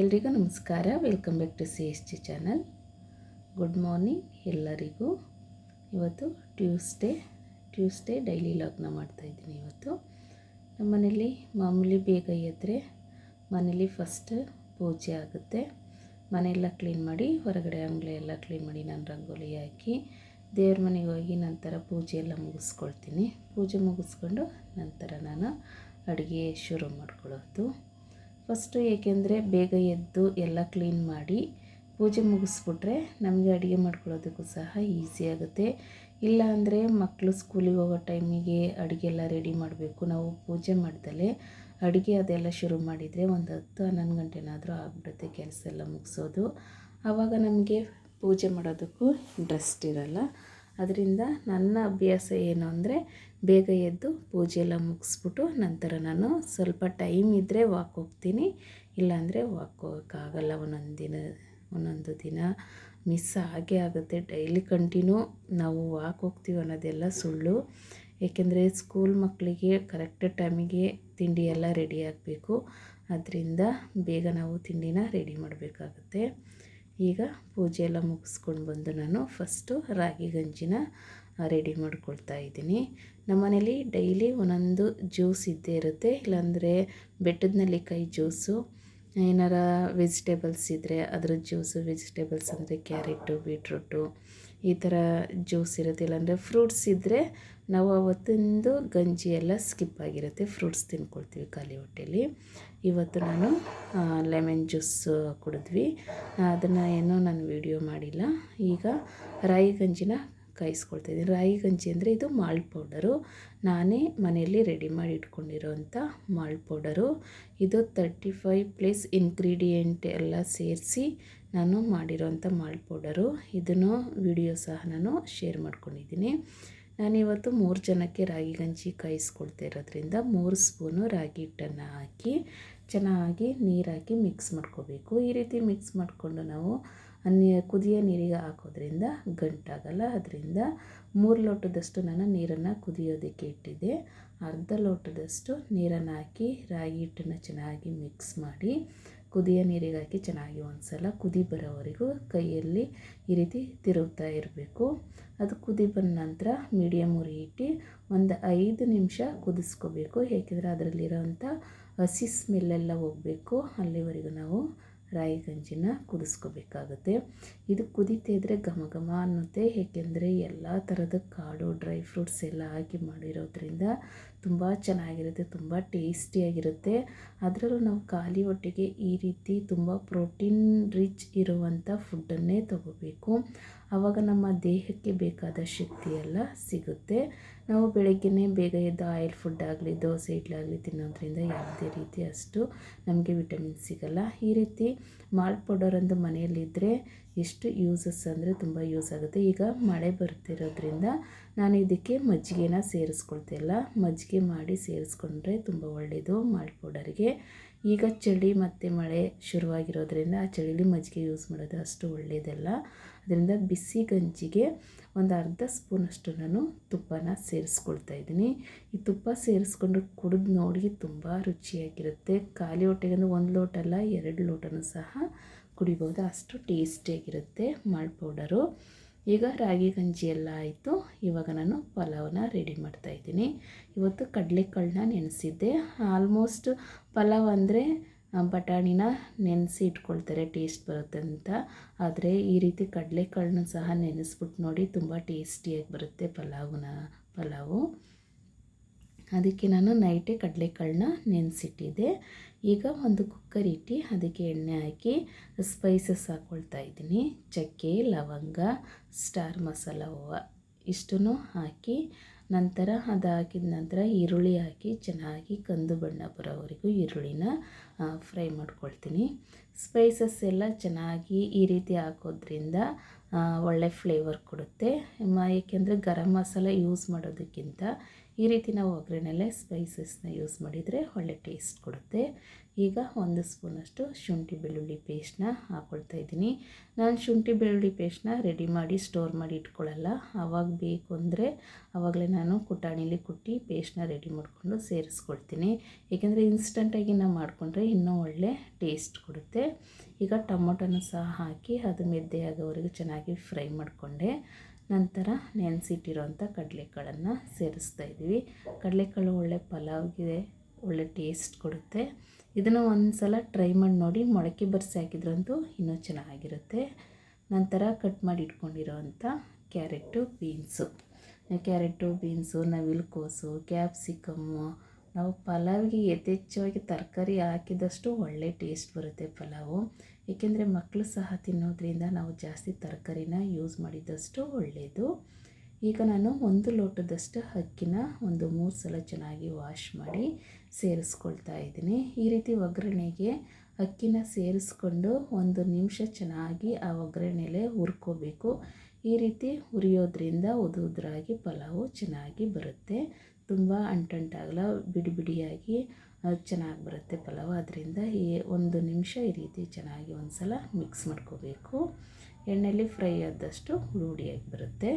ಎಲ್ರಿಗೂ ನಮಸ್ಕಾರ. Welcome back to C S G channel good morning ಎಲ್ಲರಿಗೂ. ಇವತ್ತು ಟ್ಯೂಸ್ಡೇ ಟ್ಯೂಸ್ಡೇ ಡೈಲಿ ಲಾಗ್ನ ಮಾಡ್ತಾಯಿದ್ದೀನಿ ಇವತ್ತು. ನಮ್ಮ ಮನೇಲಿ ಮಾಮೂಲಿ ಬೇಗ ಎದ್ದರೆ ಮನೇಲಿ ಫಸ್ಟ್ ಪೂಜೆ ಆಗುತ್ತೆ. ಮನೆಯೆಲ್ಲ ಕ್ಲೀನ್ ಮಾಡಿ, ಹೊರಗಡೆ ಅಂಗಡಿ ಎಲ್ಲ ಕ್ಲೀನ್ ಮಾಡಿ ನಾನು ರಂಗೋಲಿ ಹಾಕಿ, ದೇವ್ರ ಮನೆಗೆ ಹೋಗಿ ನಂತರ ಪೂಜೆ ಎಲ್ಲ ಮುಗಿಸ್ಕೊಳ್ತೀನಿ. ಪೂಜೆ ಮುಗಿಸ್ಕೊಂಡು ನಂತರ ನಾನು ಅಡುಗೆ ಶುರು ಮಾಡ್ಕೊಳ್ಳೋದು. ಫಸ್ಟು ಏಕೆಂದರೆ ಬೇಗ ಎದ್ದು ಎಲ್ಲ ಕ್ಲೀನ್ ಮಾಡಿ ಪೂಜೆ ಮುಗಿಸ್ಬಿಟ್ರೆ ನಮಗೆ ಅಡುಗೆ ಮಾಡ್ಕೊಳ್ಳೋದಕ್ಕೂ ಸಹ ಈಸಿ ಆಗುತ್ತೆ. ಇಲ್ಲ ಅಂದರೆ ಮಕ್ಕಳು ಸ್ಕೂಲಿಗೆ ಹೋಗೋ ಟೈಮಿಗೆ ಅಡುಗೆ ಎಲ್ಲ ರೆಡಿ ಮಾಡಬೇಕು. ನಾವು ಪೂಜೆ ಮಾಡ್ದಲೇ ಅಡುಗೆ ಅದೆಲ್ಲ ಶುರು ಮಾಡಿದರೆ ಒಂದು ಹತ್ತು ಹನ್ನೊಂದು ಗಂಟೆನಾದರೂ ಆಗ್ಬಿಡುತ್ತೆ ಕೆಲಸ ಎಲ್ಲ ಮುಗಿಸೋದು. ಆವಾಗ ನಮಗೆ ಪೂಜೆ ಮಾಡೋದಕ್ಕೂ ಇಂಟ್ರೆಸ್ಟ್ ಇರಲ್ಲ. ಅದರಿಂದ ನನ್ನ ಅಭ್ಯಾಸ ಏನು ಅಂದರೆ ಬೇಗ ಎದ್ದು ಪೂಜೆ ಎಲ್ಲ ಮುಗಿಸ್ಬಿಟ್ಟು ನಂತರ ನಾನು ಸ್ವಲ್ಪ ಟೈಮ್ ಇದ್ದರೆ ವಾಕ್ ಹೋಗ್ತೀನಿ. ಇಲ್ಲಾಂದರೆ ವಾಕ್ ಹೋಗೋಕ್ಕಾಗಲ್ಲ. ಒಂದೊಂದು ದಿನ ಒಂದೊಂದು ದಿನ ಮಿಸ್ ಆಗೇ ಆಗುತ್ತೆ. ಡೈಲಿ ಕಂಟಿನ್ಯೂ ನಾವು ವಾಕ್ ಹೋಗ್ತೀವಿ ಅನ್ನೋದೆಲ್ಲ ಸುಳ್ಳು. ಏಕೆಂದರೆ ಸ್ಕೂಲ್ ಮಕ್ಕಳಿಗೆ ಕರೆಕ್ಟ್ ಟೈಮಿಗೆ ತಿಂಡಿ ಎಲ್ಲ ರೆಡಿ ಆಗಬೇಕು. ಅದರಿಂದ ಬೇಗ ನಾವು ತಿಂಡಿನ ರೆಡಿ ಮಾಡಬೇಕಾಗುತ್ತೆ. ಈಗ ಪೂಜೆ ಎಲ್ಲ ಮುಗಿಸ್ಕೊಂಡು ಬಂದು ನಾನು ಫಸ್ಟು ರಾಗಿ ಗಂಜಿನ ರೆಡಿ ಮಾಡ್ಕೊಳ್ತಾ ಇದ್ದೀನಿ. ನಮ್ಮನೇಲಿ ಡೈಲಿ ಒಂದೊಂದು ಜ್ಯೂಸ್ ಇದ್ದೇ ಇರುತ್ತೆ. ಇಲ್ಲಾಂದರೆ ಬೆಟ್ಟದ ನೆಲ್ಲಿಕಾಯಿ ಜ್ಯೂಸು, ಏನಾರ ವೆಜಿಟೇಬಲ್ಸ್ ಇದ್ದರೆ ಅದರ ಜ್ಯೂಸು, ವೆಜಿಟೇಬಲ್ಸ್ ಅಂದರೆ ಕ್ಯಾರೆಟು, ಬೀಟ್ರೂಟು, ಈ ಥರ ಜ್ಯೂಸ್ ಇರುತ್ತೆ. ಇಲ್ಲಾಂದರೆ ಫ್ರೂಟ್ಸ್ ಇದ್ದರೆ ನಾವು ಅವತ್ತಿಂದು ಗಂಜಿ ಎಲ್ಲ ಸ್ಕಿಪ್ ಆಗಿರುತ್ತೆ. ಫ್ರೂಟ್ಸ್ ತಿನ್ಕೊಳ್ತೀವಿ ಖಾಲಿ ಹೊಟ್ಟೆಲಿ. ಇವತ್ತು ನಾನು ಲೆಮನ್ ಜ್ಯೂಸ್ ಕುಡಿದ್ವಿ. ಅದನ್ನು ಏನೋ ನಾನು ವಿಡಿಯೋ ಮಾಡಿಲ್ಲ. ಈಗ ರಾಯಿ ಗಂಜಿನ ಕಾಯಿಸ್ಕೊಳ್ತಾಯಿದ್ದೀನಿ ರಾಗಿ ಗಂಜಿ ಅಂದರೆ ಇದು ಮಾಲ್ಟ್ ಪೌಡರು ನಾನೇ ಮನೆಯಲ್ಲಿ ರೆಡಿ ಮಾಡಿ ಇಟ್ಕೊಂಡಿರೋಂಥ ಮಾಲ್ಟ್ ಪೌಡರು ಇದು ತರ್ಟಿ ಫೈವ್ ಪ್ಲಸ್ ಇಂಗ್ರೀಡಿಯೆಂಟ್ ಎಲ್ಲ ಸೇರಿಸಿ ನಾನು ಮಾಡಿರೋಂಥ ಮಾಲ್ಟ್ ಪೌಡರು ಇದನ್ನು ವಿಡಿಯೋ ಸಹ ನಾನು ಶೇರ್ ಮಾಡ್ಕೊಂಡಿದ್ದೀನಿ. ನಾನಿವತ್ತು ಮೂರು ಜನಕ್ಕೆ ರಾಗಿ ಗಂಜಿ ಕಾಯಿಸ್ಕೊಳ್ತಾ ಇರೋದ್ರಿಂದ ಮೂರು ಸ್ಪೂನು ರಾಗಿ ಹಿಟ್ಟನ್ನು ಹಾಕಿ ಚೆನ್ನಾಗಿ ನೀರಾಕಿ ಮಿಕ್ಸ್ ಮಾಡ್ಕೋಬೇಕು. ಈ ರೀತಿ ಮಿಕ್ಸ್ ಮಾಡಿಕೊಂಡು ನಾವು ನೀ ಕುದಿಯೋ ನೀರಿಗೆ ಹಾಕೋದ್ರಿಂದ ಗಂಟಾಗಲ್ಲ. ಅದರಿಂದ ಮೂರು ಲೋಟದಷ್ಟು ನಾನು ನೀರನ್ನು ಕುದಿಯೋದಕ್ಕೆ ಇಟ್ಟಿದ್ದೆ. ಅರ್ಧ ಲೋಟದಷ್ಟು ನೀರನ್ನು ಹಾಕಿ ರಾಗಿ ಹಿಟ್ಟನ್ನು ಚೆನ್ನಾಗಿ ಮಿಕ್ಸ್ ಮಾಡಿ ಕುದಿಯೋ ನೀರಿಗೆ ಹಾಕಿ ಚೆನ್ನಾಗಿ ಒಂದು ಸಲ ಕುದಿ ಬರೋವರೆಗೂ ಕೈಯಲ್ಲಿ ಈ ರೀತಿ ತಿರುಗ್ತಾ ಇರಬೇಕು. ಅದು ಕುದಿ ಬಂದ ನಂತರ ಮೀಡಿಯಮ್ ಉರಿ ಇಟ್ಟು ಒಂದು ಐದು ನಿಮಿಷ ಕುದಿಸ್ಕೋಬೇಕು. ಏಕೆಂದರೆ ಅದರಲ್ಲಿರೋಂಥ ಹಸಿ ಸ್ಮೆಲ್ಲೆಲ್ಲ ಹೋಗಬೇಕು. ಅಲ್ಲಿವರೆಗೂ ನಾವು ರಾಗಿ ಗಂಜಿನ ಕುದಿಸ್ಕೋಬೇಕಾಗುತ್ತೆ. ಇದು ಕುದೀತಾ ಇದ್ದರೆ ಘಮ ಘಮ ಅನ್ನುತ್ತೆ. ಏಕೆಂದರೆ ಎಲ್ಲ ಥರದ ಕಾಳು ಡ್ರೈ ಫ್ರೂಟ್ಸ್ ಎಲ್ಲ ಹಾಕಿ ಮಾಡಿರೋದ್ರಿಂದ ತುಂಬ ಚೆನ್ನಾಗಿರುತ್ತೆ, ತುಂಬ ಟೇಸ್ಟಿಯಾಗಿರುತ್ತೆ. ಅದರಲ್ಲೂ ನಾವು ಖಾಲಿ ಹೊಟ್ಟೆಗೆ ಈ ರೀತಿ ತುಂಬ ಪ್ರೋಟೀನ್ ರಿಚ್ ಇರುವಂಥ ಫುಡ್ಡನ್ನೇ ತಗೋಬೇಕು. ಆವಾಗ ನಮ್ಮ ದೇಹಕ್ಕೆ ಬೇಕಾದ ಶಕ್ತಿ ಎಲ್ಲ ಸಿಗುತ್ತೆ. ನಾವು ಬೆಳಗ್ಗೆನೇ ಬೇಗ ಎದ್ದು ಆಯಿಲ್ ಫುಡ್ ಆಗಲಿ, ದೋಸೆ ಇಡ್ಲಾಗಲಿ ತಿನ್ನೋದ್ರಿಂದ ಯಾವುದೇ ರೀತಿ ಅಷ್ಟು ನಮಗೆ ವಿಟಮಿನ್ ಸಿಗಲ್ಲ. ಈ ರೀತಿ ಮಾಲ್ಟ್ ಪೌಡರ್ ಒಂದು ಮನೆಯಲ್ಲಿದ್ದರೆ ಎಷ್ಟು ಯೂಸಸ್ ಅಂದರೆ ತುಂಬ ಯೂಸ್ ಆಗುತ್ತೆ. ಈಗ ಮಳೆ ಬರ್ತಿರೋದ್ರಿಂದ ನಾನು ಇದಕ್ಕೆ ಮಜ್ಜಿಗೆನ ಸೇರಿಸ್ಕೊಳ್ತಿಲ್ಲ ಮಜ್ಜಿಗೆ ಮಾಡಿ ಸೇರಿಸ್ಕೊಂಡ್ರೆ ತುಂಬ ಒಳ್ಳೆಯದು ಮಾಲ್ಟ್ ಪೌಡರ್ಗೆ. ಈಗ ಚಳಿ ಮತ್ತು ಮಳೆ ಶುರುವಾಗಿರೋದ್ರಿಂದ ಆ ಚಳಿಲಿ ಮಜ್ಜಿಗೆ ಯೂಸ್ ಮಾಡೋದು ಅಷ್ಟು ಒಳ್ಳೆಯದಲ್ಲ ಅದರಿಂದ ಬಿಸಿ ಗಂಜಿಗೆ ಒಂದು ಅರ್ಧ ಸ್ಪೂನಷ್ಟು ನಾನು ತುಪ್ಪನ ಸೇರಿಸ್ಕೊಳ್ತಾ ಇದ್ದೀನಿ. ಈ ತುಪ್ಪ ಸೇರಿಸ್ಕೊಂಡು ಕುಡಿದು ನೋಡಿ ತುಂಬ ರುಚಿಯಾಗಿರುತ್ತೆ. ಖಾಲಿ ಹೊಟ್ಟೆಗೆ ಒಂದು ಲೋಟ ಅಲ್ಲ, ಎರಡು ಲೋಟನೂ ಸಹ ಕುಡಿಬೋದು. ಅಷ್ಟು ಟೇಸ್ಟಿಯಾಗಿರುತ್ತೆ ಮಾಲ್ಟ್ ಪೌಡರು. ಈಗ ರಾಗಿ ಗಂಜಿ ಎಲ್ಲ ಆಯಿತು. ಇವಾಗ ನಾನು ಪಲಾವನ್ನ ರೆಡಿ ಮಾಡ್ತಾಯಿದ್ದೀನಿ ಇವತ್ತು ಕಡಲೆಕಾಳನ್ನ ನೆನೆಸಿದ್ದೆ. ಆಲ್ಮೋಸ್ಟ್ ಪಲಾವ್ ಅಂದರೆ ಬಟಾಣಿನ ನೆನೆಸಿ ಇಟ್ಕೊಳ್ತಾರೆ ಟೇಸ್ಟ್ ಬರುತ್ತೆ ಅಂತ. ಆದರೆ ಈ ರೀತಿ ಕಡಲೆಕಾಳನ್ನ ಸಹ ನೆನೆಸ್ಬಿಟ್ಟು ನೋಡಿ ತುಂಬ ಟೇಸ್ಟಿಯಾಗಿ ಬರುತ್ತೆ ಪಲಾವನ್ನ ಪಲಾವು. ಅದಕ್ಕೆ ನಾನು ನೈಟೇ ಕಡಲೆಕಾಳನ್ನ ನೆನೆಸಿಟ್ಟಿದ್ದೆ. ಈಗ ಒಂದು ಕುಕ್ಕರ್ ಇಟ್ಟು ಅದಕ್ಕೆ ಎಣ್ಣೆ ಹಾಕಿ ಸ್ಪೈಸಸ್ ಹಾಕ್ಕೊಳ್ತಾ ಇದ್ದೀನಿ. ಚಕ್ಕೆ, ಲವಂಗ ಸ್ಟಾರ್ ಮಸಾಲ ಹೂವು ಇಷ್ಟನ್ನು ಹಾಕಿ ನಂತರ ಅದು ನಂತರ ಈರುಳ್ಳಿ ಹಾಕಿ ಚೆನ್ನಾಗಿ ಕಂದು ಬಣ್ಣ ಬರೋವರೆಗೂ ಈರುಳ್ಳಿನ ಫ್ರೈ ಮಾಡ್ಕೊಳ್ತೀನಿ. ಸ್ಪೈಸಸ್ ಎಲ್ಲ ಚೆನ್ನಾಗಿ ಈ ರೀತಿ ಹಾಕೋದ್ರಿಂದ ಒಳ್ಳೆ ಫ್ಲೇವರ್ ಕೊಡುತ್ತೆ. ಏಕೆಂದರೆ ಗರಂ ಮಸಾಲ ಯೂಸ್ ಮಾಡೋದಕ್ಕಿಂತ ಈ ರೀತಿ ನಾವು ಒಗ್ಗರಣೆಲೆ ಸ್ಪೈಸಸ್ನ ಯೂಸ್ ಮಾಡಿದರೆ ಒಳ್ಳೆ ಟೇಸ್ಟ್ ಕೊಡುತ್ತೆ. ಈಗ ಒಂದು ಸ್ಪೂನಷ್ಟು ಶುಂಠಿ ಬೆಳ್ಳುಳ್ಳಿ ಪೇಸ್ಟ್ನ ಹಾಕ್ಕೊಳ್ತಾ ಇದ್ದೀನಿ. ನಾನು ಶುಂಠಿ ಬೆಳ್ಳುಳ್ಳಿ ಪೇಸ್ಟ್ನ ರೆಡಿ ಮಾಡಿ ಸ್ಟೋರ್ ಮಾಡಿ ಇಟ್ಕೊಳ್ಳಲ್ಲ. ಆವಾಗ ಬೇಕು ಅಂದರೆ ಆವಾಗಲೇ ನಾನು ಕುಟಾಣಿಲಿ ಕುಟ್ಟಿ ಪೇಸ್ಟ್ನ ರೆಡಿ ಮಾಡಿಕೊಂಡು ಸೇರಿಸ್ಕೊಳ್ತೀನಿ. ಏಕೆಂದರೆ ಇನ್ಸ್ಟಂಟಾಗಿ ನಾವು ಮಾಡಿಕೊಂಡ್ರೆ ಇನ್ನೂ ಒಳ್ಳೆ ಟೇಸ್ಟ್ ಕೊಡುತ್ತೆ. ಈಗ ಟೊಮೊಟೊನ ಸಹ ಹಾಕಿ ಅದು ಮೆದ್ದೆಯಾಗೋವರೆಗೂ ಚೆನ್ನಾಗಿ ಫ್ರೈ ಮಾಡಿಕೊಂಡೆ. ನಂತರ ನೆನೆಸಿಟ್ಟಿರೋಂಥ ಕಡಲೆಕಾಳನ್ನು ಸೇರಿಸ್ತಾ ಇದ್ದೀವಿ. ಕಡಲೆಕಾಳು ಒಳ್ಳೆ ಪಲಾವ್ಗೆ ಒಳ್ಳೆ ಟೇಸ್ಟ್ ಕೊಡುತ್ತೆ. ಇದನ್ನು ಒಂದು ಸಲ ಟ್ರೈ ಮಾಡಿ ನೋಡಿ, ಮೊಳಕೆ ಬರ್ಸಿ ಹಾಕಿದ್ರಂತೂ ಇನ್ನೂ ಚೆನ್ನಾಗಿರುತ್ತೆ. ನಂತರ ಕಟ್ ಮಾಡಿ ಇಟ್ಕೊಂಡಿರೋವಂಥ ಕ್ಯಾರೆಟು ಬೀನ್ಸು. ಕ್ಯಾರೆಟು ಬೀನ್ಸು, ನವಿಲುಕೋಸು ಕ್ಯಾಪ್ಸಿಕಮ್ಮು ನಾವು ಪಲಾವಿಗೆ ಯಥೇಚ್ಛವಾಗಿ ತರಕಾರಿ ಹಾಕಿದಷ್ಟು ಒಳ್ಳೆ ಟೇಸ್ಟ್ ಬರುತ್ತೆ ಪಲಾವು. ಏಕೆಂದರೆ ಮಕ್ಕಳು ಸಹ ತಿನ್ನೋದ್ರಿಂದ ನಾವು ಜಾಸ್ತಿ ತರಕಾರಿನ ಯೂಸ್ ಮಾಡಿದಷ್ಟು ಒಳ್ಳೆಯದು ಈಗ ನಾನು ಒಂದು ಲೋಟದಷ್ಟು ಅಕ್ಕಿನ ಒಂದು ಮೂರು ಸಲ ಚೆನ್ನಾಗಿ ವಾಶ್ ಮಾಡಿ ಸೇರಿಸ್ಕೊಳ್ತಾ ಇದ್ದೀನಿ. ಈ ರೀತಿ ಒಗ್ಗರಣೆಗೆ ಅಕ್ಕಿನ ಸೇರಿಸ್ಕೊಂಡು ಒಂದು ನಿಮಿಷ ಚೆನ್ನಾಗಿ ಆ ಒಗ್ಗರಣೆಲೆ ಹುರ್ಕೋಬೇಕು. ಈ ರೀತಿ ಹುರಿಯೋದ್ರಿಂದ ಉದುದ್ರಾಗಿ ಪಲಾವು ಚೆನ್ನಾಗಿ ಬರುತ್ತೆ. ತುಂಬ ಅಂಟಂಟಾಗಲ್ಲ ಬಿಡಿ ಬಿಡಿಯಾಗಿ ಚೆನ್ನಾಗಿ ಬರುತ್ತೆ ಪಲಾವ್. ಅದರಿಂದ ಈ ಒಂದು ನಿಮಿಷ ಈ ರೀತಿ ಚೆನ್ನಾಗಿ ಒಂದು ಸಲ ಮಿಕ್ಸ್ ಮಾಡ್ಕೋಬೇಕು. ಎಣ್ಣೆಯಲ್ಲಿ ಫ್ರೈ ಆದಷ್ಟು ರೂಢಿಯಾಗಿ ಬರುತ್ತೆ.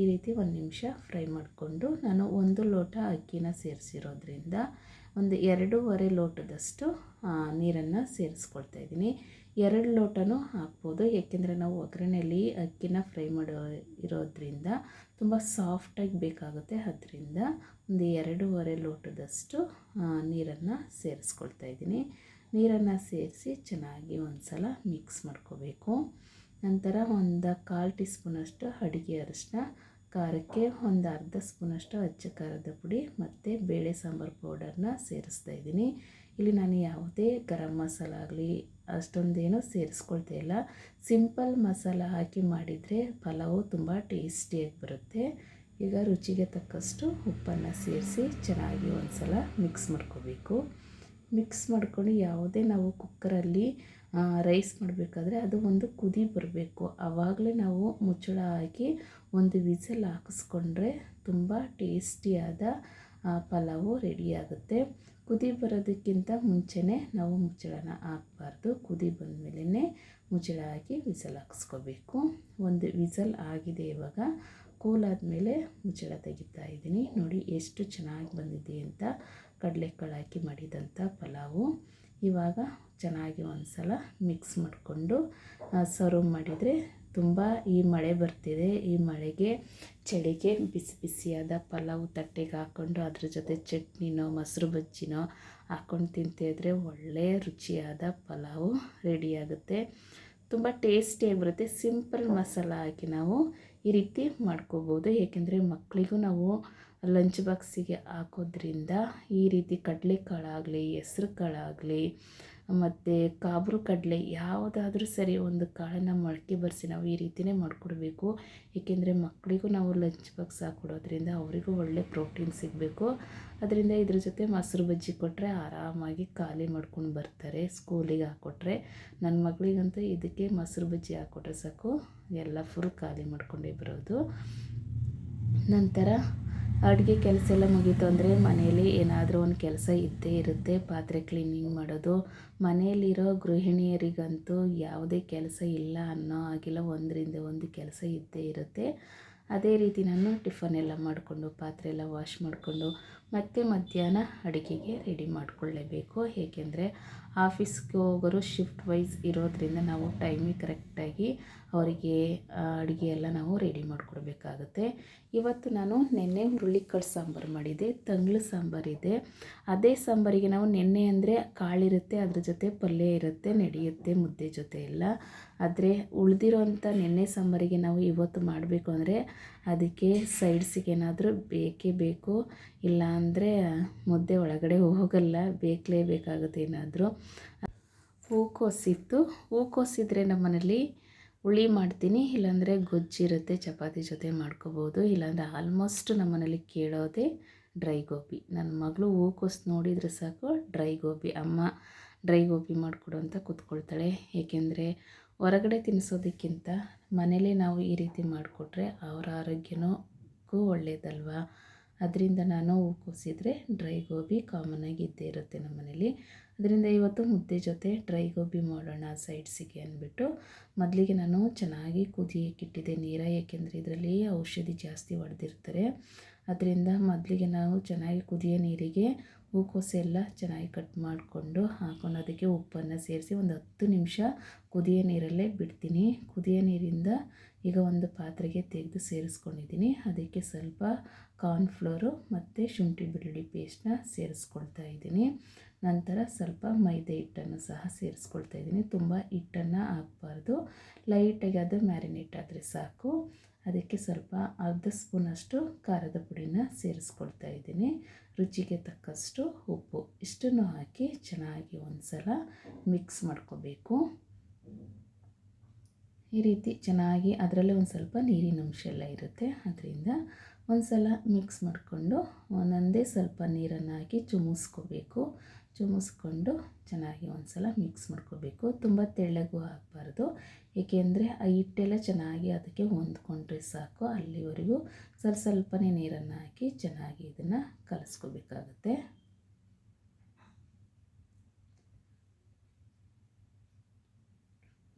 ಈ ರೀತಿ ಒಂದು ನಿಮಿಷ ಫ್ರೈ ಮಾಡಿಕೊಂಡು ನಾನು ಒಂದು ಲೋಟ ಅಕ್ಕಿನ ಸೇರಿಸಿರೋದ್ರಿಂದ ಒಂದು ಎರಡೂವರೆ ಲೋಟದಷ್ಟು ನೀರನ್ನು ಸೇರಿಸ್ಕೊಳ್ತಾ ಇದ್ದೀನಿ. ಎರಡು ಲೋಟನೂ ಹಾಕ್ಬೋದು. ಏಕೆಂದರೆ ನಾವು ಒಗ್ಗರಣೆಯಲ್ಲಿ ಅಕ್ಕಿನ ಫ್ರೈ ಮಾಡೋ ಇರೋದ್ರಿಂದ ತುಂಬ ಸಾಫ್ಟಾಗಿ ಬೇಕಾಗುತ್ತೆ. ಅದರಿಂದ ಒಂದು ಎರಡೂವರೆ ಲೋಟದಷ್ಟು ನೀರನ್ನು ಸೇರಿಸ್ಕೊಳ್ತಾ ಇದ್ದೀನಿ. ನೀರನ್ನು ಸೇರಿಸಿ ಚೆನ್ನಾಗಿ ಒಂದು ಸಲ ಮಿಕ್ಸ್ ಮಾಡ್ಕೋಬೇಕು. ನಂತರ ಒಂದು ಕಾಲು ಟೀ ಸ್ಪೂನಷ್ಟು ಅಡುಗೆ ಅರಿಶಿನ ಖಾರಕ್ಕೆ ಒಂದು ಅರ್ಧ ಸ್ಪೂನಷ್ಟು ಅಚ್ಚ ಖಾರದ ಪುಡಿ ಮತ್ತು ಬೇಳೆ ಸಾಂಬಾರು ಪೌಡರ್ನ ಸೇರಿಸ್ತಾ ಇದ್ದೀನಿ. ಇಲ್ಲಿ ನಾನು ಯಾವುದೇ ಗರಂ ಮಸಾಲ ಆಗಲಿ, ಅಷ್ಟೊಂದೇನು ಸೇರಿಸ್ಕೊಳ್ತಾ ಇಲ್ಲ. ಸಿಂಪಲ್ ಮಸಾಲ ಹಾಕಿ ಮಾಡಿದರೆ ಪಲಾವು ತುಂಬ ಟೇಸ್ಟಿಯಾಗಿ ಬರುತ್ತೆ. ಈಗ ರುಚಿಗೆ ತಕ್ಕಷ್ಟು ಉಪ್ಪನ್ನು ಸೇರಿಸಿ ಚೆನ್ನಾಗಿ ಒಂದು ಸಲ ಮಿಕ್ಸ್ ಮಾಡ್ಕೋಬೇಕು. ಮಿಕ್ಸ್ ಮಾಡ್ಕೊಂಡು ಯಾವುದೇ ನಾವು ಕುಕ್ಕರಲ್ಲಿ ರೈಸ್ ಮಾಡಬೇಕಾದ್ರೆ ಅದು ಒಂದು ಕುದಿ ಬರಬೇಕು. ಆವಾಗಲೇ ನಾವು ಮುಚ್ಚಳ ಹಾಕಿ ಒಂದು ವಿಸಲ್ ಹಾಕಿಸ್ಕೊಂಡ್ರೆ ತುಂಬ ಟೇಸ್ಟಿಯಾದ ಪಲಾವು ರೆಡಿಯಾಗುತ್ತೆ ಕುದಿ ಬರೋದಕ್ಕಿಂತ ಮುಂಚೆನೇ ನಾವು ಮುಚ್ಚಳನ ಹಾಕಬಾರ್ದು. ಕುದಿ ಬಂದಮೇಲೆ ಮುಚ್ಚಳ ಹಾಕಿ ವಿಸಲ್ ಹಾಕಿಸ್ಕೋಬೇಕು. ಒಂದು ವಿಸಲ್ ಆಗಿದೆ ಇವಾಗ. ಕೂಲಾದಮೇಲೆ ಮುಚ್ಚಳ ತೆಗಿತಾ ಇದ್ದೀನಿ. ನೋಡಿ ಎಷ್ಟು ಚೆನ್ನಾಗಿ ಬಂದಿದೆ ಅಂತ ಕಡಲೆಕಾಳು ಹಾಕಿ ಮಾಡಿದಂಥ ಪಲಾವು. ಇವಾಗ ಚೆನ್ನಾಗಿ ಒಂದು ಸಲ ಮಿಕ್ಸ್ ಮಾಡಿಕೊಂಡು ಸರ್ವ್ ಮಾಡಿದರೆ ತುಂಬ ಈ ಮಳೆ ಬರ್ತಿದೆ. ಈ ಮಳೆಗೆ ಚಳಿಗೆ ಬಿಸಿ ಬಿಸಿಯಾದ ಪಲಾವು ತಟ್ಟೆಗೆ ಹಾಕ್ಕೊಂಡು ಅದ್ರ ಜೊತೆ ಚಟ್ನಿನೋ, ಮೊಸರು ಬಜ್ಜಿನೋ ಹಾಕ್ಕೊಂಡು ತಿಂತಿದ್ರೆ ಒಳ್ಳೆಯ ರುಚಿಯಾದ ಪಲಾವು ರೆಡಿಯಾಗುತ್ತೆ ತುಂಬ ಟೇಸ್ಟಿಯಾಗಿ ಬರುತ್ತೆ. ಸಿಂಪಲ್ ಮಸಾಲ ಹಾಕಿ ನಾವು ಈ ರೀತಿ ಮಾಡ್ಕೋಬೋದು. ಏಕೆಂದರೆ ಮಕ್ಕಳಿಗೂ ನಾವು ಲಂಚ್ ಬಾಕ್ಸಿಗೆ ಹಾಕೋದ್ರಿಂದ ಈ ರೀತಿ ಕಡಲೆಕಾಳಾಗಲಿ ಹೆಸ್ರು ಕಾಳಾಗಲಿ ಮತ್ತು ಕಾಬ್ರು ಕಡಲೆ ಯಾವುದಾದ್ರೂ ಸರಿ ಒಂದು ಕಾಳನ್ನು ಮೊಳಕೆ ಬರೆಸಿ ನಾವು ಈ ರೀತಿಯೇ ಮಾಡಿಕೊಡ್ಬೇಕು. ಏಕೆಂದರೆ ಮಕ್ಕಳಿಗೂ ನಾವು ಲಂಚ್ ಬಾಕ್ಸ್ ಹಾಕ್ಕೊಡೋದ್ರಿಂದ ಅವರಿಗೂ ಒಳ್ಳೆ ಪ್ರೋಟೀನ್ ಸಿಗಬೇಕು. ಅದರಿಂದ ಇದ್ರ ಜೊತೆ ಮೊಸರು ಬಜ್ಜಿ ಕೊಟ್ಟರೆ ಆರಾಮಾಗಿ ಖಾಲಿ ಮಾಡ್ಕೊಂಡು ಬರ್ತಾರೆ ಸ್ಕೂಲಿಗೆ ಹಾಕ್ಕೊಟ್ರೆ ನನ್ನ ಮಗಳಿಗಂತೂ ಇದಕ್ಕೆ ಮೊಸರು ಬಜ್ಜಿ ಹಾಕ್ಕೊಟ್ರೆ ಸಾಕು. ಎಲ್ಲ ಫುಲ್ ಖಾಲಿ ಮಾಡ್ಕೊಂಡೇ ಬರೋದು. ನಂತರ ಅಡುಗೆ ಕೆಲಸ ಎಲ್ಲ ಮುಗೀತು ಅಂದರೆ ಮನೆಯಲ್ಲಿ ಏನಾದರೂ ಒಂದು ಕೆಲಸ ಇದ್ದೇ ಇರುತ್ತೆ. ಪಾತ್ರೆ ಕ್ಲೀನಿಂಗ್ ಮಾಡೋದು. ಮನೆಯಲ್ಲಿರೋ ಗೃಹಿಣಿಯರಿಗಂತೂ ಯಾವುದೇ ಕೆಲಸ ಇಲ್ಲ ಅನ್ನೋ ಆಗಿಲ್ಲ ಒಂದರಿಂದ ಒಂದು ಕೆಲಸ ಇದ್ದೇ ಇರುತ್ತೆ. ಅದೇ ರೀತಿ ನಾನು ಟಿಫನ್ ಎಲ್ಲ ಮಾಡಿಕೊಂಡು, ಪಾತ್ರೆ ಎಲ್ಲ ವಾಶ್ ಮಾಡಿಕೊಂಡು ಮತ್ತೆ ಮಧ್ಯಾಹ್ನ ಅಡುಗೆಗೆ ರೆಡಿ ಮಾಡಿಕೊಳ್ಳೇಬೇಕು. ಏಕೆಂದರೆ ಆಫೀಸ್ಗೆ ಹೋಗೋರು ಶಿಫ್ಟ್ ವೈಸ್ ಇರೋದರಿಂದ ನಾವು ಟೈಮಿಗೆ ಕರೆಕ್ಟಾಗಿ ಅವರಿಗೆ ಅಡುಗೆ ಎಲ್ಲ ನಾವು ರೆಡಿ ಮಾಡಿಕೊಡ್ಬೇಕಾಗುತ್ತೆ. ಇವತ್ತು ನಾನು ನೆನ್ನೆ ಹುರುಳಿಕಾಳು ಸಾಂಬಾರು ಮಾಡಿದ್ದೆ, ತಂಗ್ಳು ಸಾಂಬಾರಿದೆ ಅದೇ ಸಾಂಬಾರಿಗೆ ನಾವು ನೆನ್ನೆ ಅಂದರೆ ಕಾಳಿರುತ್ತೆ, ಅದ್ರ ಜೊತೆ ಪಲ್ಯ ಇರುತ್ತೆ, ನಡೆಯುತ್ತೆ, ಮುದ್ದೆ ಜೊತೆ ಎಲ್ಲ. ಆದರೆ ಉಳಿದಿರೋಂಥ ನೆನ್ನೆ ಸಾಂಬಾರಿಗೆ ನಾವು ಇವತ್ತು ಮಾಡಬೇಕು ಅಂದರೆ ಅದಕ್ಕೆ ಸೈಡ್ಸಿಗೆ ಏನಾದರೂ ಬೇಕೇ ಬೇಕು. ಇಲ್ಲ ಅಂದರೆ ಮುದ್ದೆ ಒಳಗಡೆ ಹೋಗಲ್ಲ ಬೇಕಲೇಬೇಕಾಗುತ್ತೆ ಏನಾದರೂ. ಹೂಕೋಸಿತ್ತು. ಹೂಕೋಸಿದ್ರೆ ನಮ್ಮ ಮನೇಲಿ ಹುಳಿ ಮಾಡ್ತೀನಿ, ಇಲ್ಲಾಂದರೆ ಗೊಜ್ಜಿರುತ್ತೆ ಚಪಾತಿ ಜೊತೆ ಮಾಡ್ಕೋಬೋದು. ಇಲ್ಲಾಂದರೆ ಆಲ್ಮೋಸ್ಟ್ ನಮ್ಮನೇಲಿ ಕೇಳೋದೇ ಡ್ರೈ ಗೋಬಿ. ನನ್ನ ಮಗಳು ಹೂಕೋಸು ನೋಡಿದರೆ ಸಾಕು ಡ್ರೈ ಗೋಬಿ. ಅಮ್ಮ ಡ್ರೈ ಗೋಬಿ ಮಾಡಿಕೊಡು ಅಂತ ಕೂತ್ಕೊಳ್ತಾಳೆ. ಏಕೆಂದರೆ ಹೊರಗಡೆ ತಿನ್ನಿಸೋದಕ್ಕಿಂತ ಮನೆಯಲ್ಲೇ ನಾವು ಈ ರೀತಿ ಮಾಡಿಕೊಟ್ರೆ ಅವರ ಆರೋಗ್ಯನೂ ಒಳ್ಳೆಯದಲ್ವ ಅದರಿಂದ ನಾನು ಹೂಕೋಸಿದ್ರೆ ಡ್ರೈ ಗೋಬಿ ಕಾಮನಾಗಿ ಇದ್ದೇ ಇರುತ್ತೆ ನಮ್ಮ ಮನೇಲಿ. ಅದರಿಂದ ಇವತ್ತು ಮುದ್ದೆ ಜೊತೆ ಡ್ರೈ ಗೋಬಿ ಮಾಡೋಣ ಸೈಡ್ಸಿಗೆ ಅಂದ್ಬಿಟ್ಟು ಮೊದಲಿಗೆ ನಾನು ಚೆನ್ನಾಗಿ ಕುದಿಯಕ್ಕಿಟ್ಟಿದ್ದೆ ನೀರ ಏಕೆಂದರೆ ಇದರಲ್ಲಿ ಔಷಧಿ ಜಾಸ್ತಿ ಹೊಡೆದಿರ್ತಾರೆ. ಅದರಿಂದ ಮೊದಲಿಗೆ ನಾವು ಚೆನ್ನಾಗಿ ಕುದಿಯೋ ನೀರಿಗೆ ಹೂಕೋಸು ಎಲ್ಲ ಚೆನ್ನಾಗಿ ಕಟ್ ಮಾಡಿಕೊಂಡು ಹಾಕೊಂಡು ಅದಕ್ಕೆ ಉಪ್ಪನ್ನು ಸೇರಿಸಿ ಒಂದು ಹತ್ತು ನಿಮಿಷ ಕುದಿಯ ನೀರಲ್ಲೇ ಬಿಡ್ತೀನಿ. ಕುದಿಯ ನೀರಿಂದ ಈಗ ಒಂದು ಪಾತ್ರೆಗೆ ತೆಗೆದು ಸೇರಿಸ್ಕೊಂಡಿದ್ದೀನಿ. ಅದಕ್ಕೆ ಸ್ವಲ್ಪ ಕಾರ್ನ್ಫ್ಲೋರು ಮತ್ತು ಶುಂಠಿ ಬೆಳ್ಳುಳ್ಳಿ ಪೇಸ್ಟನ್ನ ಸೇರಿಸ್ಕೊಳ್ತಾ ಇದ್ದೀನಿ. ನಂತರ ಸ್ವಲ್ಪ ಮೈದೆ ಹಿಟ್ಟನ್ನು ಸಹ ಸೇರಿಸ್ಕೊಳ್ತಾ ಇದ್ದೀನಿ. ತುಂಬ ಹಿಟ್ಟನ್ನು ಹಾಕಬಾರ್ದು. ಲೈಟಾಗಿ ಅದು ಮ್ಯಾರಿನೇಟ್ ಆದರೆ ಸಾಕು. ಅದಕ್ಕೆ ಸ್ವಲ್ಪ ಅರ್ಧ ಸ್ಪೂನಷ್ಟು ಖಾರದ ಪುಡಿನ ಸೇರಿಸ್ಕೊಳ್ತಾ ಇದ್ದೀನಿ. ರುಚಿಗೆ ತಕ್ಕಷ್ಟು ಉಪ್ಪು. ಇಷ್ಟನ್ನು ಹಾಕಿ ಚೆನ್ನಾಗಿ ಒಂದು ಸಲ ಮಿಕ್ಸ್ ಮಾಡ್ಕೋಬೇಕು. ಈ ರೀತಿ ಚೆನ್ನಾಗಿ ಅದರಲ್ಲೇ ಒಂದು ಸ್ವಲ್ಪ ನೀರಿನ ಅಂಶ ಎಲ್ಲ ಇರುತ್ತೆ. ಅದರಿಂದ ಒಂದು ಸಲ ಮಿಕ್ಸ್ ಮಾಡಿಕೊಂಡು ಒಂದೊಂದೇ ಸ್ವಲ್ಪ ನೀರನ್ನು ಹಾಕಿ ಚುಮುಸ್ಕೋಬೇಕು. ಚುಮುಸ್ಕೊಂಡು ಚೆನ್ನಾಗಿ ಒಂದು ಸಲ ಮಿಕ್ಸ್ ಮಾಡ್ಕೋಬೇಕು. ತುಂಬ ತೆಳ್ಳಗೂ ಆಗಬಾರ್ದು. ಏಕೆಂದರೆ ಆ ಹಿಟ್ಟೆಲ್ಲ ಚೆನ್ನಾಗಿ ಅದಕ್ಕೆ ಹೊಂದ್ಕೊಂಡ್ರೆ ಸಾಕು. ಅಲ್ಲಿವರೆಗೂ ಸ್ವಲ್ಪ ಸ್ವಲ್ಪನೇ ನೀರನ್ನು ಹಾಕಿ ಚೆನ್ನಾಗಿ ಇದನ್ನು ಕಲಸ್ಕೋಬೇಕಾಗುತ್ತೆ.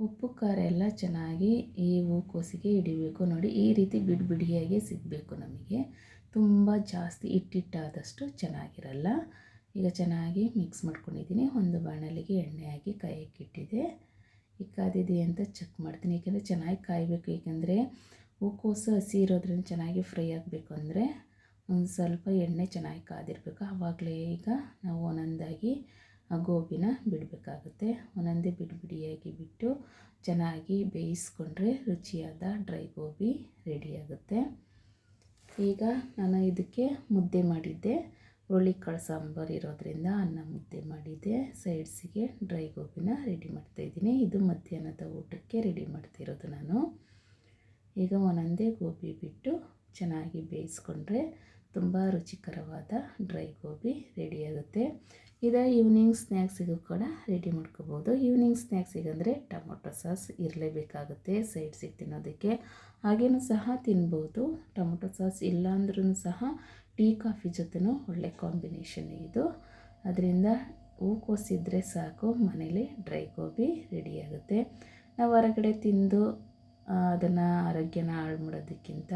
ಉಪ್ಪು, ಖಾರ ಎಲ್ಲ ಚೆನ್ನಾಗಿ ಈ ಹೂಕೋಸಿಗೆ ಹಿಡಿಬೇಕು. ನೋಡಿ, ಈ ರೀತಿ ಬಿಡಿ ಬಿಡಿಯಾಗಿ ಸಿಗಬೇಕು ನಮಗೆ. ತುಂಬ ಜಾಸ್ತಿ ಹಿಟ್ಟಿಟ್ಟಾದಷ್ಟು ಚೆನ್ನಾಗಿರಲ್ಲ. ಈಗ ಚೆನ್ನಾಗಿ ಮಿಕ್ಸ್ ಮಾಡ್ಕೊಂಡಿದ್ದೀನಿ. ಒಂದು ಬಾಣಲಿಗೆ ಎಣ್ಣೆ ಹಾಕಿ ಕಾಯಕ್ಕಿಟ್ಟಿದೆ ಈಗ ಕಾದಿದೆ ಅಂತ ಚೆಕ್ ಮಾಡ್ತೀನಿ. ಏಕೆಂದರೆ ಚೆನ್ನಾಗಿ ಕಾಯಬೇಕು. ಏಕೆಂದರೆ ಹೂಕೋಸು ಹಸಿ ಇರೋದ್ರಿಂದ ಚೆನ್ನಾಗಿ ಫ್ರೈ ಆಗಬೇಕು ಅಂದರೆ ಒಂದು ಸ್ವಲ್ಪ ಎಣ್ಣೆ ಚೆನ್ನಾಗಿ ಕಾದಿರಬೇಕು. ಆವಾಗಲೇ ಈಗ ನಾವು ಒಂದೊಂದಾಗಿ ಆ ಗೋಬಿನ ಬಿಡಬೇಕಾಗುತ್ತೆ. ಒಂದೊಂದೇ ಬಿಡಿ ಬಿಡಿಯಾಗಿ ಬಿಟ್ಟು ಚೆನ್ನಾಗಿ ಬೇಯಿಸ್ಕೊಂಡ್ರೆ ರುಚಿಯಾದ ಡ್ರೈ ಗೋಬಿ ರೆಡಿಯಾಗುತ್ತೆ ಈಗ ನಾನು ಇದಕ್ಕೆ ಮುದ್ದೆ ಮಾಡಿದ್ದೆ. ಹುರುಳಿಕಾಳು ಸಾಂಬಾರು ಇರೋದ್ರಿಂದ ಅನ್ನ ಮುದ್ದೆ ಮಾಡಿದ್ದೆ ಸೈಡ್ಸಿಗೆ ಡ್ರೈ ಗೋಬಿನ ರೆಡಿ ಮಾಡ್ತಾಯಿದ್ದೀನಿ ಇದು ಮಧ್ಯಾಹ್ನದ ಊಟಕ್ಕೆ ರೆಡಿ ಮಾಡ್ತಿರೋದು ನಾನು. ಈಗ ಒಂದೊಂದೇ ಗೋಬಿ ಬಿಟ್ಟು ಚೆನ್ನಾಗಿ ಬೇಯಿಸ್ಕೊಂಡ್ರೆ ತುಂಬ ರುಚಿಕರವಾದ ಡ್ರೈ ಗೋಬಿ ರೆಡಿಯಾಗುತ್ತೆ ಇದು ಈವ್ನಿಂಗ್ ಸ್ನ್ಯಾಕ್ಸಿಗೂ ಕೂಡ ರೆಡಿ ಮಾಡ್ಕೋಬೋದು. ಈವ್ನಿಂಗ್ ಸ್ನ್ಯಾಕ್ಸಿಗೆ ಅಂದರೆ ಟೊಮೊಟೊ ಸಾಸ್ ಇರಲೇಬೇಕಾಗುತ್ತೆ ಸೈಡ್ಸಿಗೆ ತಿನ್ನೋದಕ್ಕೆ. ಹಾಗೇನೂ ಸಹ ತಿನ್ಬೋದು. ಟೊಮೊಟೊ ಸಾಸ್ ಇಲ್ಲಾಂದ್ರೂ ಸಹ ಟೀ ಕಾಫಿ ಜೊತೆನೂ ಒಳ್ಳೆ ಕಾಂಬಿನೇಷನ್ ಇದು. ಅದರಿಂದ ಹೂಕೋಸಿದ್ರೆ ಸಾಕು, ಮನೇಲಿ ಡ್ರೈ ಗೋಬಿ ರೆಡಿಯಾಗುತ್ತೆ ನಾವು ಹೊರಗಡೆ ತಿಂದು ಅದನ್ನು ಆರೋಗ್ಯನ ಹಾಳು ಮಾಡೋದಕ್ಕಿಂತ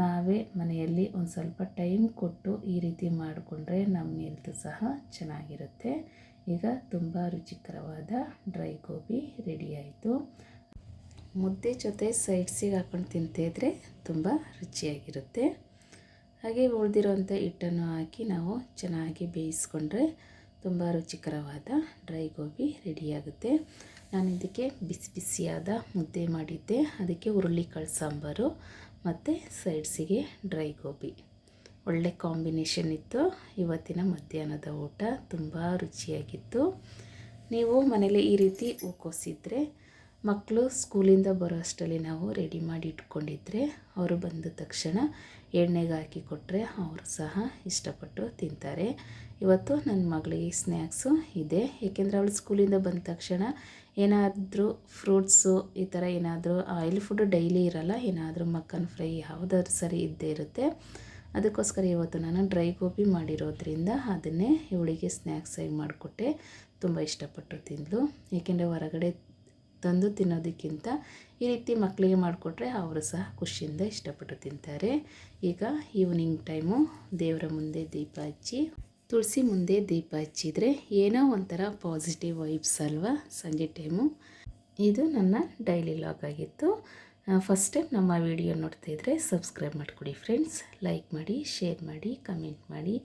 ನಾವೇ ಮನೆಯಲ್ಲಿ ಒಂದು ಸ್ವಲ್ಪ ಟೈಮ್ ಕೊಟ್ಟು ಈ ರೀತಿ ಮಾಡಿಕೊಂಡ್ರೆ ನಮ್ಮ ಹೆಲ್ತ್ ಸಹ ಚೆನ್ನಾಗಿರುತ್ತೆ. ಈಗ ತುಂಬ ರುಚಿಕರವಾದ ಡ್ರೈ ಗೋಬಿ ರೆಡಿಯಾಯಿತು ಮುದ್ದೆ ಜೊತೆ ಸೈಡ್ಸಿಗೆ ಹಾಕ್ಕೊಂಡು ತಿಂತಿದ್ರೆ ತುಂಬ ರುಚಿಯಾಗಿರುತ್ತೆ. ಹಾಗೆ ಉಳಿದಿರೋಂಥ ಹಿಟ್ಟನ್ನು ಹಾಕಿ ನಾವು ಚೆನ್ನಾಗಿ ಬೇಯಿಸ್ಕೊಂಡ್ರೆ ತುಂಬ ರುಚಿಕರವಾದ ಡ್ರೈ ಗೋಬಿ ರೆಡಿಯಾಗುತ್ತೆ. ನಾನು ಇದಕ್ಕೆ ಬಿಸಿ ಬಿಸಿಯಾದ ಮುದ್ದೆ ಮಾಡಿದ್ದೆ. ಅದಕ್ಕೆ ಹುರುಳಿಕಾಳು ಸಾಂಬಾರು ಮತ್ತು ಸೈಡ್ಸಿಗೆ ಡ್ರೈ ಗೋಬಿ. ಒಳ್ಳೆ ಕಾಂಬಿನೇಷನ್ ಇತ್ತು. ಇವತ್ತಿನ ಮಧ್ಯಾಹ್ನದ ಊಟ ತುಂಬ ರುಚಿಯಾಗಿತ್ತು. ನೀವು ಮನೇಲಿ ಈ ರೀತಿ ಹೂಕೋಸಿದ್ರೆ ಮಕ್ಕಳು ಸ್ಕೂಲಿಂದ ಬರೋ ಅಷ್ಟರಲ್ಲಿ ನಾವು ರೆಡಿ ಮಾಡಿ ಇಟ್ಕೊಂಡಿದ್ರೆ ಅವರು ಬಂದ ತಕ್ಷಣ ಎಣ್ಣೆಗೆ ಹಾಕಿ ಕೊಟ್ಟರೆ ಅವರು ಸಹ ಇಷ್ಟಪಟ್ಟು ತಿಂತಾರೆ. ಇವತ್ತು ನನ್ನ ಮಗಳಿಗೆ ಸ್ನ್ಯಾಕ್ಸು ಇದೆ. ಏಕೆಂದರೆ ಅವಳು ಸ್ಕೂಲಿಂದ ಬಂದ ತಕ್ಷಣ ಏನಾದರೂ ಫ್ರೂಟ್ಸು ಈ ಥರ ಏನಾದರೂ ಆಯಿಲ್ ಫುಡ್ ಡೈಲಿ ಇರಲ್ಲ, ಏನಾದರೂ ಮಕ್ಕನ್ ಫ್ರೈ ಯಾವುದಾದ್ರು ಸರಿ ಇದ್ದೇ ಇರುತ್ತೆ. ಅದಕ್ಕೋಸ್ಕರ ಇವತ್ತು ನಾನು ಡ್ರೈ ಗೋಬಿ ಮಾಡಿರೋದ್ರಿಂದ ಅದನ್ನೇ ಇವಳಿಗೆ ಸ್ನ್ಯಾಕ್ಸ್ ಆಗಿ ಮಾಡಿಕೊಟ್ಟೆ. ತುಂಬ ಇಷ್ಟಪಟ್ಟು ತಿಂದಳು ಏಕೆಂದರೆ ಹೊರಗಡೆ ತಂದು ತಿನ್ನೋದಕ್ಕಿಂತ ಈ ರೀತಿ ಮಕ್ಕಳಿಗೆ ಮಾಡಿಕೊಟ್ರೆ ಅವರು ಸಹ ಖುಷಿಯಿಂದ ಇಷ್ಟಪಟ್ಟು ತಿಂತಾರೆ. ಈಗ ಈವ್ನಿಂಗ್ ಟೈಮು ದೇವರ ಮುಂದೆ ದೀಪ ಹಚ್ಚಿ, ತುಳಸಿ ಮುಂದೆ ದೀಪ ಹಚ್ಚಿದರೆ ಏನೋ ಒಂಥರ ಪಾಸಿಟಿವ್ ವೈಬ್ಸ್ ಅಲ್ವಾ ಸಂಜೆ ಟೈಮು ಇದು ನನ್ನ ಡೈಲಿ ಲಾಗ್ ಆಗಿತ್ತು. ಫಸ್ಟ್ ಟೈಮ್ ನಮ್ಮ ವಿಡಿಯೋ ಇದ್ದರೆ ಸಬ್ಸ್ಕ್ರೈಬ್ ಮಾಡಿಕೊಡಿ ಫ್ರೆಂಡ್ಸ್ ಲೈಕ್ ಮಾಡಿ ಶೇರ್ ಮಾಡಿ ಕಮೆಂಟ್ ಮಾಡಿ.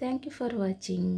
Thank you for watching